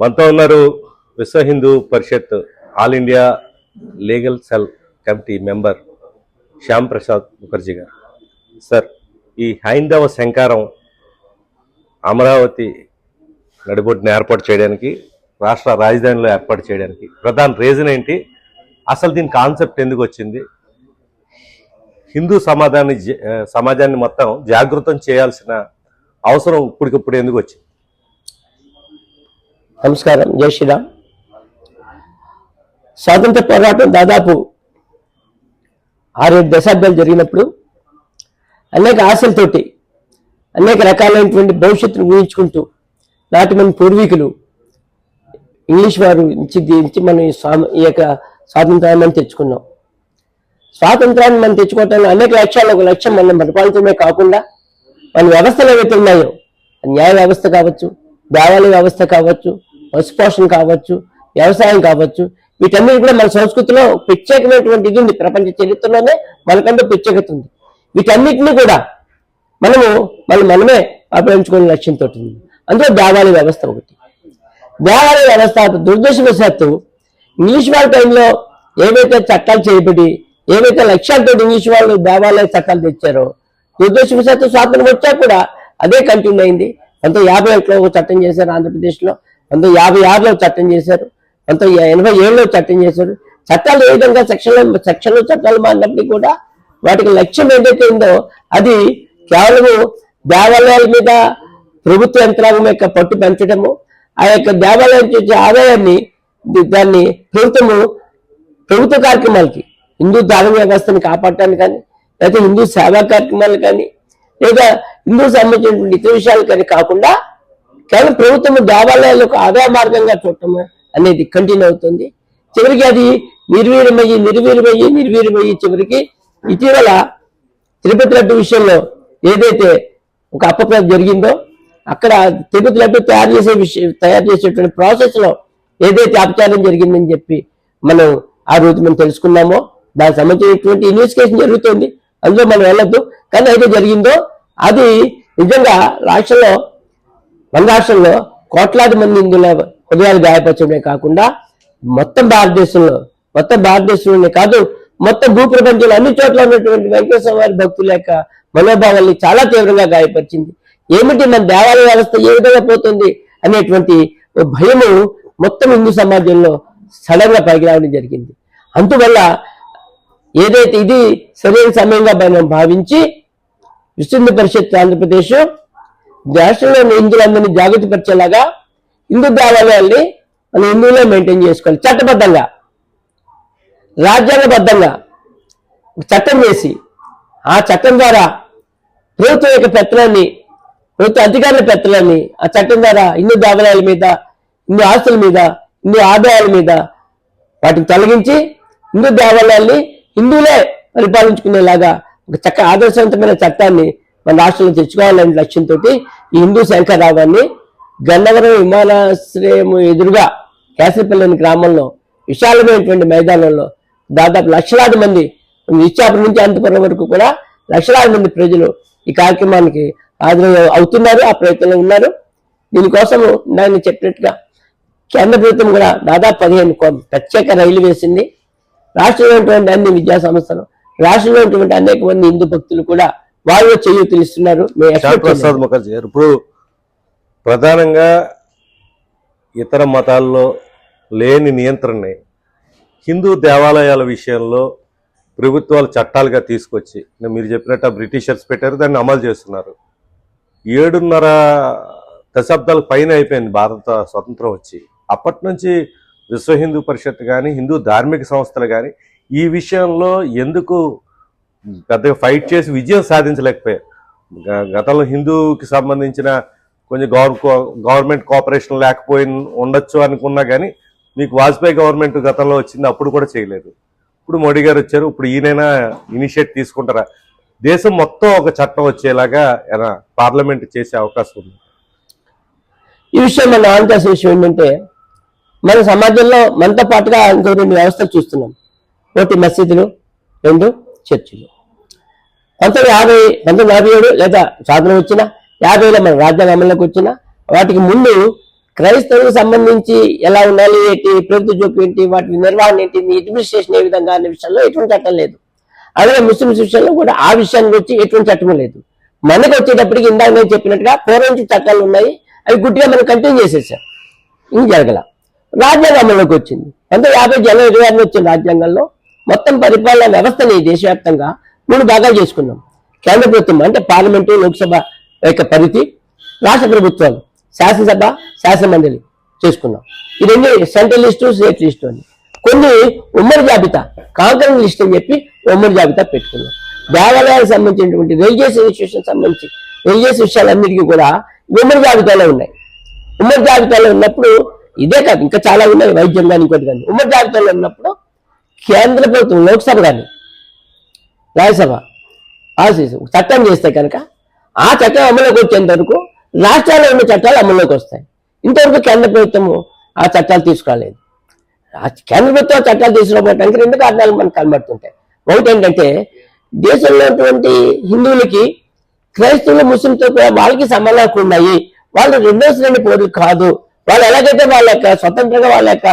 మనతో ఉన్నారు Vishwa Hindu Parishad all India legal cell committee member Shyam Prasad Mukherjee garu. Sir ఈ హైందవ శంకారం అమరావతి నడిబొడ్డును ఏర్పాటు చేయడానికి రాష్ట్ర రాజధానిలో ఏర్పాటు చేయడానికి ప్రధాన రీజన్ ఏంటి? అసలు దీని కాన్సెప్ట్ ఎందుకు వచ్చింది? హిందూ సమాజాన్ని జ- సమాజాన్ని మొత్తం జాగృతం చేయాల్సిన అవసరం ఇప్పటికిప్పుడు ఎందుకు వచ్చింది? నమస్కారం జై శ్రీరామ్. స్వాతంత్ర పోరాటం దాదాపు ఆరేడు దశాబ్దాలు జరిగినప్పుడు అనేక ఆశలతోటి అనేక రకాలైనటువంటి భవిష్యత్తును ఊహించుకుంటూ నాటి మన పూర్వీకులు ఇంగ్లీష్ వారు నుంచి నుంచి మనం ఈ స్వామి ఈ యొక్క స్వాతంత్రాన్ని మనం తెచ్చుకున్నాం. స్వాతంత్రాన్ని మనం తెచ్చుకోవటానికి అనేక లక్ష్యాలు ఒక లక్ష్యం మనం పరిపాలించడమే కాకుండా మన వ్యవస్థలు ఏవైతే ఉన్నాయో న్యాయ వ్యవస్థ కావచ్చు దేవాలయ వ్యవస్థ కావచ్చు పశుపోషణ కావచ్చు వ్యవసాయం కావచ్చు వీటన్నిటి కూడా మన సంస్కృతిలో ప్రత్యేకమైనటువంటి ఇది ఉంది. ప్రపంచ చరిత్రలోనే మనకంటూ ప్రత్యేకత ఉంది. వీటన్నిటిని కూడా మనము మనం మనమే అభినంచుకునే లక్ష్యంతో ఉంది. అందులో దేవాలయ వ్యవస్థ ఒకటి. దేవాలయ వ్యవస్థ దురదృష్టవశాత్తు ఇంగ్లీష్ వాళ్ళ టైంలో ఏవైతే చట్టాలు చేయబడి ఏవైతే లక్ష్యాలతో ఇంగ్లీష్ వాళ్ళు దేవాలయ చట్టాలు తెచ్చారో దురదృష్టవశాత్తు స్వాతంత్రం వచ్చా కూడా అదే కంటిన్యూ అయింది. అంత యాభై ఒకటిలో ఒక చట్టం చేశారు ఆంధ్రప్రదేశ్లో. పంతొమ్మిది యాభై ఆరులో చట్టం చేశారు పంతొమ్మిది ఎనభై ఏడులో చట్టం చేశారు. చట్టాలు ఏ విధంగా సెక్షన్లు సెక్షన్లు చట్టాలు మారినప్పటికీ కూడా వాటికి లక్ష్యం ఏదైతే ఉందో అది కేవలము దేవాలయాల మీద ప్రభుత్వ యంత్రాంగం యొక్క పట్టు పెంచడము ఆ యొక్క దేవాలయం చేసే ఆదాయాన్ని దాన్ని ప్రభుత్వము ప్రభుత్వ కార్యక్రమాలకి హిందూ ధార్మిక వ్యవస్థను కాపాడటానికి కానీ లేదా హిందూ సేవా కార్యక్రమాలు కానీ లేదా హిందూ సంబంధించినటువంటి ఇతర విషయాలు కానీ కాకుండా కానీ ప్రభుత్వం దేవాలయాలకు ఆదాయ మార్గంగా చూడటం అనేది కంటిన్యూ అవుతుంది. చివరికి అది నిర్వీర్యమయ్యి నిర్వీర్యమయ్యి నిర్వీర్యమయ్యి చివరికి ఇటీవల తిరుపతి లడ్డు విషయంలో ఏదైతే ఒక అపప్రద జరిగిందో అక్కడ తిరుపతి లడ్డు తయారు చేసే విషయం తయారు చేసేటువంటి ప్రాసెస్లో ఏదైతే అపచారం జరిగిందని చెప్పి మనం ఆ రోజు మనం తెలుసుకున్నామో దానికి సంబంధించినటువంటి ఇన్వెస్టిగేషన్ జరుగుతుంది. అందులో మనం వెళ్ళద్దు. కానీ అయితే జరిగిందో అది నిజంగా రాష్ట్రంలో మన రాష్ట్రంలో కోట్లాది మంది హిందువుల హృదయాలు గాయపరచడమే కాకుండా మొత్తం భారతదేశంలో మొత్తం భారతదేశంలోనే కాదు మొత్తం భూప్రపంచంలో అన్ని చోట్ల ఉన్నటువంటి వెంకటేశ్వర వారి భక్తుల యొక్క మనోభావాల్ని చాలా తీవ్రంగా గాయపరిచింది. ఏమిటి మన దేవాలయ వ్యవస్థ ఏ విధంగా పోతుంది అనేటువంటి భయము మొత్తం హిందూ సమాజంలో సడన్గా పైకి రావడం జరిగింది. అందువల్ల ఏదైతే ఇది సరైన సమయంగా మనం భావించి విశ్వ పరిషత్ ఆంధ్రప్రదేశ్ దేశంలోని హిందువులందరినీ జాగృతి పరిచేలాగా హిందూ దేవాలయాల్ని మన హిందువులే మెయింటైన్ చేసుకోవాలి. చట్టబద్ధంగా. రాజ్యాంగబద్ధంగా ఒక చట్టం చేసి ఆ చట్టం ద్వారా ప్రభుత్వం యొక్క పెత్తనాన్ని ప్రభుత్వ అధికారుల పెత్తనాన్ని ఆ చట్టం ద్వారా హిందూ దేవాలయాల మీద హిందూ ఆస్తుల మీద హిందూ ఆదాయాల మీద వాటిని తొలగించి హిందూ దేవాలయాల్ని హిందువులే పరిపాలించుకునేలాగా ఒక చక్క ఆదర్శవంతమైన చట్టాన్ని మన రాష్ట్రంలో తెచ్చుకోవాలనే లక్ష్యంతో ఈ హిందూ శంకరరావాన్ని గన్నవరం విమానాశ్రయం ఎదురుగా కేసరిపల్లిని గ్రామంలో విశాలమైనటువంటి మైదానంలో దాదాపు లక్షలాది మంది ఇచ్చాపురం నుంచి అంతపురం వరకు కూడా లక్షలాది మంది ప్రజలు ఈ కార్యక్రమానికి హాజరు అవుతున్నారు ఆ ప్రయత్నంలో ఉన్నారు. దీనికోసము నేను చెప్పినట్టుగా కేంద్ర ప్రభుత్వం కూడా దాదాపు పదిహేను ప్రత్యేక రైలు వేసింది. రాష్ట్రంలో ఉన్నటువంటి అన్ని విద్యా సంస్థలు రాష్ట్రంలో ఉన్నటువంటి అనేక మంది హిందూ భక్తులు కూడా వాళ్ళు expect ప్రసాద్. ముఖర్జీ గారు ఇప్పుడు ప్రధానంగా ఇతర మతాల్లో లేని నియంత్రణని హిందూ దేవాలయాల విషయంలో ప్రభుత్వాలు చట్టాలుగా తీసుకొచ్చి మీరు చెప్పినట్టు బ్రిటిషర్స్ పెట్టారు దాన్ని అమలు చేస్తున్నారు. ఏడున్నర దశాబ్దాల పైన అయిపోయింది భారత స్వతంత్రం వచ్చి. అప్పటి నుంచి విశ్వ హిందూ పరిషత్ కానీ హిందూ ధార్మిక సంస్థలు కానీ ఈ విషయంలో ఎందుకు పెద్దగా ఫైట్ చేసి విజయం సాధించలేకపోయారు. గ- గతంలో హిందూకి సంబంధించిన కొంచెం గవర్ గవర్నమెంట్ కోఆపరేషన్ లేకపోయి ఉండొచ్చు అనుకున్నా కానీ మీకు వాజ్పేయి గవర్నమెంట్ గతంలో వచ్చింది అప్పుడు కూడా చేయలేదు. ఇప్పుడు మోడీ గారు వచ్చారు ఇప్పుడు ఈయనైనా ఇనిషియేట్ తీసుకుంటారా? దేశం మొత్తం ఒక చట్టం వచ్చేలాగా ఏమైనా పార్లమెంట్ చేసే అవకాశం ఉంది. ఈ విషయం మనం ఆలోచించాల్సిన విషయం ఏంటంటే మన సమాజంలో మనతో పాటుగా ఇంకో రెండు వ్యవస్థలు చూస్తున్నాం. ఒకటి మసీదులు రెండు చర్చిలు. పంతొమ్మిది యాభై పంతొమ్మిది యాభై ఏడు లేదా స్వాతంత్రం వచ్చిన యాభైలో మన రాజ్యాంగ అమల్లోకి వచ్చిన వాటికి ముందు క్రైస్తవులకు సంబంధించి ఎలా ఉండాలి ఏంటి ప్రభుత్వ జోక్యం ఏంటి వాటి నిర్వహణ ఏంటి అడ్మినిస్ట్రేషన్ ఏ విధంగా అనే విషయంలో ఎటువంటి చట్టం లేదు. అలాగే ముస్లిమ్స్ విషయంలో కూడా ఆ విషయానికి వచ్చి ఎటువంటి చట్టం లేదు. మనకు వచ్చేటప్పటికి ఇందాక నేను చెప్పినట్టుగా పూర్వం చట్టాలు ఉన్నాయి అవి గుడ్డిగా మనం కంటిన్యూ చేసేసాం. ఇది జరగల? రాజ్యాంగ అమల్లోకి వచ్చింది. ఎంతో యాభై జనవరి ఇరవై ఆరున వచ్చిన రాజ్యాంగంలో మొత్తం పరిపాలన వ్యవస్థని దేశవ్యాప్తంగా మూడు భాగాలు చేసుకున్నాం. కేంద్ర ప్రభుత్వం అంటే పార్లమెంటు లోక్సభ యొక్క పరిధి రాష్ట్ర ప్రభుత్వాలు శాసనసభ శాసన మండలి చేసుకున్నాం ఇవన్నీ సెంట్రల్ లిస్టు స్టేట్ లిస్టు అని. కొన్ని ఉమ్మడి జాబితా కాంకరెంట్ లిస్ట్ అని చెప్పి ఉమ్మడి జాబితా పెట్టుకున్నాం. దేవాలయాలకు సంబంధించినటువంటి రిలీజియస్ ఇన్స్టిట్యూషన్ సంబంధించి రిలీజియస్ విషయాలన్నిటికీ కూడా ఉమ్మడి జాబితాలో ఉన్నాయి. ఉమ్మడి జాబితాలో ఉన్నప్పుడు ఇదే కాదు ఇంకా చాలా ఉన్నాయి వైద్యం కానీ ఇంకోటి కానీ ఉమ్మడి జాబితాలో ఉన్నప్పుడు కేంద్ర ప్రభుత్వం లోక్సభ కానీ రాజ్యసభ. ఆశీస్. చట్టం చేస్తే కనుక ఆ చట్టం అమలులోకి వచ్చేంత వరకు రాష్ట్రాల్లో ఉన్న చట్టాలు అమల్లోకి వస్తాయి. ఇంతవరకు కేంద్ర ప్రభుత్వము ఆ చట్టాలు తీసుకురాలేదు. కేంద్ర ప్రభుత్వం చట్టాలు తీసుకురావడానికి రెండు కారణాలు మనకు కనబడుతుంటాయి. ఒకటి ఏంటంటే దేశంలో ఉన్నటువంటి హిందువులకి క్రైస్తవులు ముస్లింతో కూడా వాళ్ళకి సంబంధాలు ఉన్నాయి. వాళ్ళు రెండో శ్రేణి పౌరులు కాదు. వాళ్ళు ఎలాగైతే వాళ్ళ యొక్క స్వతంత్రంగా వాళ్ళ యొక్క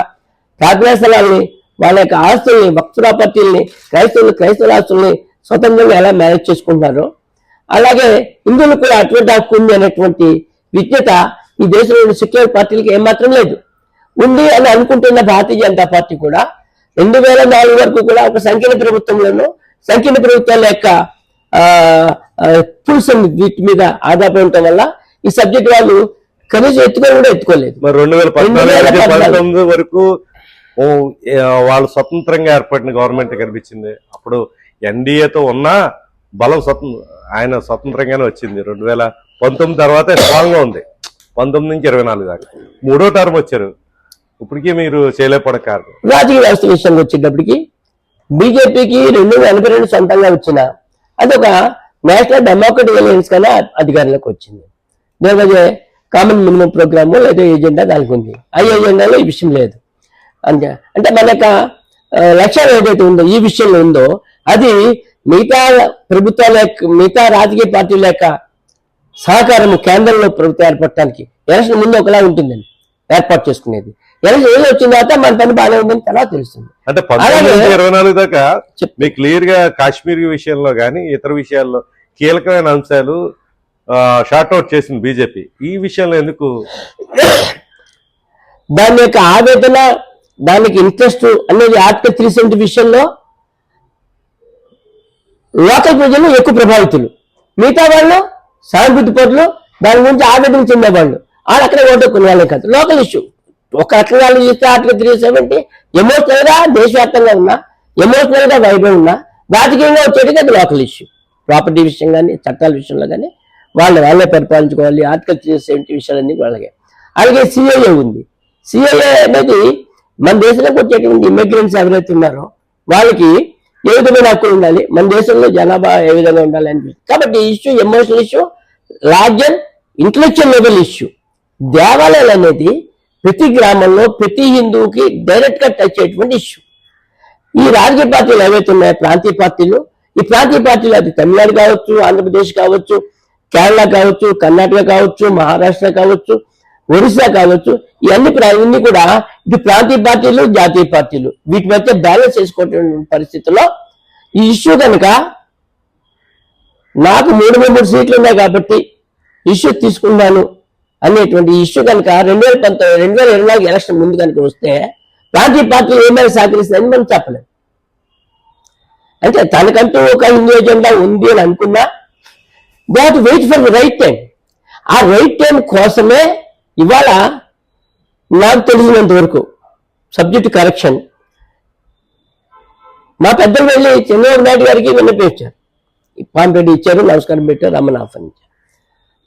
ప్రార్థనా స్థలాల్ని వాళ్ళ యొక్క ఆస్తుల్ని భక్తు ప్రాపర్టీల్ని క్రైస్తవులు క్రైస్తవుల ఆస్తుల్ని స్వతంత్రంగా ఎలా మేనేజ్ చేసుకుంటున్నారో అలాగే హిందువులు కూడా అటువంటి హక్కు ఉంది అనేటువంటి విజ్ఞత ఈ దేశంలోని సెక్యులర్ పార్టీలకి ఏమాత్రం లేదు. ఉంది అని అనుకుంటున్న భారతీయ జనతా పార్టీ కూడా రెండు వేల నాలుగు వరకు కూడా ఒక సంకీర్ణ ప్రభుత్వంలోనూ సంకీర్ణ ప్రభుత్వాల యొక్క టూల్స్ వీటి మీద ఆధారపడి ఉండటం వల్ల ఈ సబ్జెక్ట్ వాళ్ళు కనీసం ఎత్తుకొని కూడా ఎత్తుకోలేదు. మరి రెండు వేల పద్నాలుగు. వరకు వాళ్ళు స్వతంత్రంగా ఏర్పడిన గవర్నమెంట్ కనిపించింది. అప్పుడు ఎన్డీఏతో ఉన్న బలం స్వతంత్ర ఆయన స్వతంత్రంగానే వచ్చింది. రెండు వేల పంతొమ్మిది తర్వాత స్ట్రాంగ్గా ఉంది. పంతొమ్మిది నుంచి ఇరవై నాలుగు దాకా. మూడో టర్మ్ వచ్చారు. ఇప్పటికీ మీరు చేయలేపడ కారణం. రాజకీయ వ్యవస్థ విషయంలో వచ్చేటప్పటికి బీజేపీకి రెండు వేల ఎనభై రెండు సొంతంగా వచ్చిన అదొక నేషనల్ డెమోక్రటిక్ అలయన్స్ కన్నా అధికారంలోకి వచ్చింది. లేకపోతే కామన్ మినిమం ప్రోగ్రామ్ లేదా ఏజెండా దానికి ఉంది ఆ ఏజెండాలో ఈ విషయం లేదు. అంతే. అంటే మన యొక్క లక్ష్యాలు లక్ష్యం ఏదైతే ఉందో ఈ విషయంలో ఉందో అది మిగతా ప్రభుత్వాల యొక్క మిగతా రాజకీయ పార్టీల యొక్క సహకారం కేంద్రంలో ప్రభుత్వం ఏర్పడటానికి ఎలక్షన్ ముందు ఒకలా ఉంటుందండి ఏర్పాటు చేసుకునేది. ఎలక్షన్ ఏది వచ్చిన తర్వాత మన పని బాగానే ఉందని తర్వాత తెలుస్తుంది. అంటే పంతొమ్మిది ఇరవై నాలుగు దాకా. మీకు క్లియర్గా కాశ్మీర్ విషయంలో కానీ ఇతర విషయాల్లో కీలకమైన అంశాలు షార్ట్ అవుట్ చేసింది బీజేపీ. ఈ విషయంలో ఎందుకు? దాని యొక్క ఆవేదన దానికి ఇంట్రెస్ట్ అనేది ఆర్టికల్ త్రీ సెవెంటీ విషయంలో లోకల్ ప్రజలు ఎక్కువ ప్రభావితులు. మిగతా వాళ్ళు సానుభూతి పరులు దాని గురించి ఆవేదన చెందేవాళ్ళు వాళ్ళు. అక్కడ ఓటుకునే వాళ్ళే కాదు. లోకల్ ఇష్యూ ఒక రకంగా చూస్తే ఆర్టికల్ త్రీ సెవెంటీ ఎమోషనల్గా దేశవ్యాప్తంగా ఉన్నా ఎమోషనల్గా వైభవం ఉన్నా రాజకీయంగా వచ్చేటికి అది లోకల్ ఇష్యూ ప్రాపర్టీ విషయం కానీ చట్టాల విషయంలో కానీ వాళ్ళు వాళ్ళే పరిపాలించుకోవాలి ఆర్టికల్ త్రీ సెవెంటీ విషయాలన్నీ వాళ్ళకే అలాగే. సిఐఏ ఉంది. సిఐఏ అనేది మన దేశంలోకి వచ్చేటువంటి ఇమిగ్రెంట్స్ ఎవరైతే ఉన్నారో వాళ్ళకి ఏ విధమైన హక్కులు ఉండాలి? మన దేశంలో జనాభా ఏ విధంగా ఉండాలి అని కాబట్టి issue emotional issue larger intellectual level issue దేవాలయాలు అనేది ప్రతి గ్రామంలో ప్రతి హిందువుకి డైరెక్ట్గా టచ్ అయ్యేటువంటి ఇష్యూ ఈ రాజకీయ పార్టీలు ఏవైతే ఉన్నాయో ప్రాంతీయ పార్టీలు ఈ ప్రాంతీయ పార్టీలు అది తమిళనాడు కావచ్చు ఆంధ్రప్రదేశ్ కావచ్చు కేరళ కావచ్చు కర్ణాటక కావచ్చు మహారాష్ట్ర కావచ్చు ఒరిస్సా కావచ్చు ఇవన్నీ ఇవన్నీ కూడా ఇటు ప్రాంతీయ పార్టీలు జాతీయ పార్టీలు. వీటి మధ్య బ్యాలెన్స్ చేసుకోవటం పరిస్థితుల్లో ఈ ఇష్యూ కనుక నాకు మూడు మూడు సీట్లు ఉన్నాయి కాబట్టి ఇష్యూ తీసుకున్నాను అనేటువంటి ఇష్యూ కనుక రెండు వేల పంతొమ్మిది రెండు వేల ఇరవై నాలుగు ఎలక్షన్ ముందు కనుక వస్తే ప్రాంతీయ పార్టీలు ఏమైనా సహకరిస్తాయని మనం చెప్పలేం. అంటే తనకంటూ ఒక హిందూ ఎజెండా ఉంది అని అనుకున్నా they to wait for right time ఆ రైట్ టైం కోసమే ఇవాళ నాకు తెలిసినంత వరకు సబ్జెక్ట్ కరెక్షన్. మా పెద్దలు వెళ్ళి చంద్రబాబు నాయుడు గారికి విన్నపించారు పాంపెడ్డి ఇచ్చారు నమస్కారం పెట్టారు రమ్మని ఆహ్వానించారు.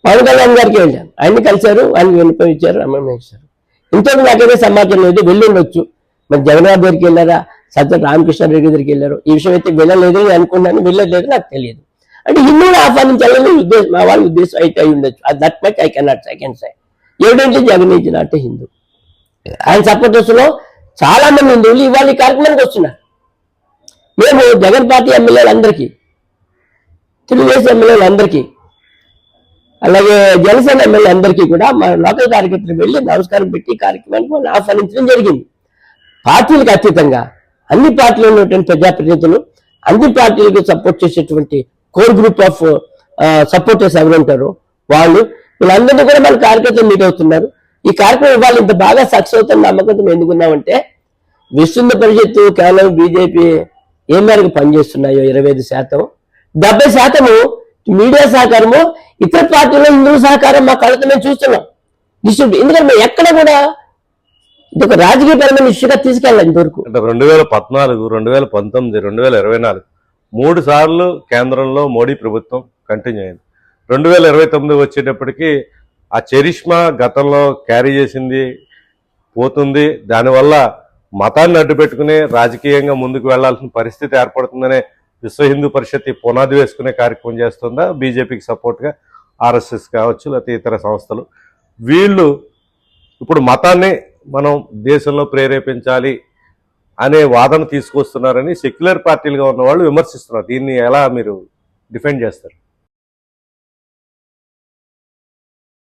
పవన్ కళ్యాణ్ గారికి వెళ్ళాను. ఆయన్ని కలిశారు ఆయన విన్నపించారు ఇచ్చారు రమ్మని ఇచ్చారు. ఇంతవరకు నాకైతే సమాచారం లేదు వెళ్ళి ఉండొచ్చు. మరి జగన్నాథ్ దగ్గరికి వెళ్ళారా? సత్య రామకృష్ణ రెడ్డి దగ్గరికి వెళ్ళారు. ఈ విషయం అయితే వెళ్ళలేదు అనుకున్నాను వెళ్ళలేదు నాకు తెలియదు. అంటే హిందువులు ఆహ్వానించాలని ఉద్దేశం మా వాళ్ళ ఉద్దేశం అయితే అయి ఉండొచ్చు. That much I cannot I can say ఏమిటంటే జగన్ ఈజ్ నాట్ హిందూ. ఆయన సపోర్టర్స్లో చాలా మంది హిందువులు ఇవాళ ఈ కార్యక్రమానికి వస్తున్నారు. మేము జగన్ పార్టీ ఎమ్మెల్యేలందరికీ తెలుగుదేశం ఎమ్మెల్యేలందరికీ అలాగే జనసేన ఎమ్మెల్యే అందరికీ కూడా మా లోకల్ కార్యకర్తలు వెళ్ళి నమస్కారం పెట్టి కార్యక్రమానికి ఆహ్వానించడం జరిగింది. పార్టీలకు అతీతంగా అన్ని పార్టీలు ఉన్నటువంటి ప్రజాప్రతినిధులు అన్ని పార్టీలకు సపోర్ట్ చేసేటువంటి కోర్ గ్రూప్ ఆఫ్ సపోర్టర్స్ ఎవరు ఉంటారో వాళ్ళు వీళ్ళందరినీ కూడా మన కార్యకర్తలు మీట్ అవుతున్నారు. ఈ కార్యక్రమం ఇవాళ ఇంత బాగా సక్సెస్ అవుతున్న నమ్మకంతో ఎందుకున్నామంటే విస్తృత పరిషత్తు కేవలం బీజేపీ ఏ మేరకు పనిచేస్తున్నాయో ఇరవై ఐదు శాతం. డెబ్బై శాతము మీడియా సహకారము ఇతర పార్టీల హిందువుల సహకారం మా కళ్ళతో మేము చూస్తున్నాం. డిస్ట్రిబ్యూట్ ఎందుకంటే మేము ఎక్కడ కూడా ఇది ఒక రాజకీయపరమైన ఇష్యూగా తీసుకెళ్ళాలి ఇంతవరకు. అంటే రెండు వేల పద్నాలుగు రెండు వేల పంతొమ్మిది రెండు వేల ఇరవై నాలుగు మూడు సార్లు కేంద్రంలో మోడీ ప్రభుత్వం కంటిన్యూ అయింది. రెండు వేల ఇరవై తొమ్మిది వచ్చేటప్పటికి ఆ చరిష్మా గతంలో క్యారీ చేసింది పోతుంది. దానివల్ల మతాన్ని అడ్డు పెట్టుకుని రాజకీయంగా ముందుకు వెళ్ళాల్సిన పరిస్థితి ఏర్పడుతుందనే విశ్వ హిందూ పరిషత్ పునాది వేసుకునే కార్యక్రమం చేస్తుందా? బీజేపీకి సపోర్ట్గా ఆర్ఎస్ఎస్ కావచ్చు లేకపోతే ఇతర సంస్థలు. వీళ్ళు ఇప్పుడు మతాన్ని మనం దేశంలో ప్రేరేపించాలి అనే వాదన తీసుకొస్తున్నారని సెక్యులర్ పార్టీలుగా ఉన్న వాళ్ళు విమర్శిస్తున్నారు. దీన్ని ఎలా మీరు డిఫెండ్ చేస్తారు?